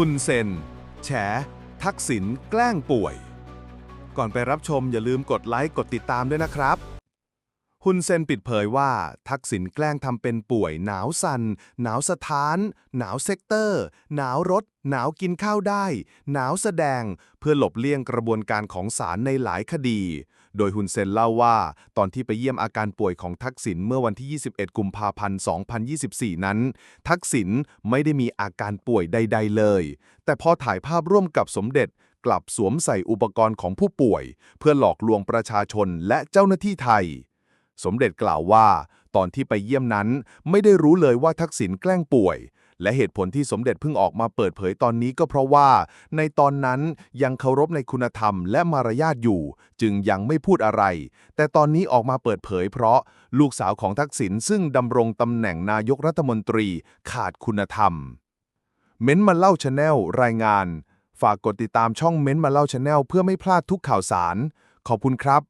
ฮุนเซน แฉ ทักษิณแกล้งป่วย ก่อนไปรับชมอย่าลืมกดไลค์กดติดตามด้วยนะครับ ฮุนเซนปิดเผยว่า ทักษิณแกล้งทำเป็นป่วย หนาวสัน่น หนาวสะท้าน หนาวเซกเตอร์ หนาวรถ หนาวกินข้าวได้ หนาวแสดง เพื่อหลบเลี่ยงกระบวนการของศาลในหลายคดี โดยฮุนเซนเล่าว่า ตอนที่ไปเยี่ยมอาการป่วยของทักษิณเมื่อวันที่ 21 กุมภาพันธ์ 2024 นั้น ทักษิณไม่ได้มีอาการป่วยใด ๆ เลย แต่พอถ่ายภาพร่วมกับสมเด็จกลับสวมใส่อุปกรณ์ของผู้ป่วย เพื่อหลอกลวงประชาชนและเจ้าหน้าที่ไทย สมเด็จกล่าวว่า ตอนที่ไปเยี่ยมนั้นไม่ได้รู้เลยว่าทักษิณแกล้งป่วย และเหตุผลที่สมเด็จเพิ่งออกมาเปิดเผยตอนนี้ก็เพราะว่า ในตอนนั้นยังเคารพในคุณธรรมและมารยาทอยู่ จึงยังไม่พูดอะไร แต่ตอนนี้ออกมาเปิดเผยเพราะลูกสาวของทักษิณซึ่งดำรงตำแหน่งนายกรัฐมนตรีขาดคุณธรรม เม้นมาเล่าชาแนลรายงาน ฝากกดติดตามช่องเม้นมาเล่าชาแนลเพื่อไม่พลาดทุกข่าวสาร ขอบคุณครับ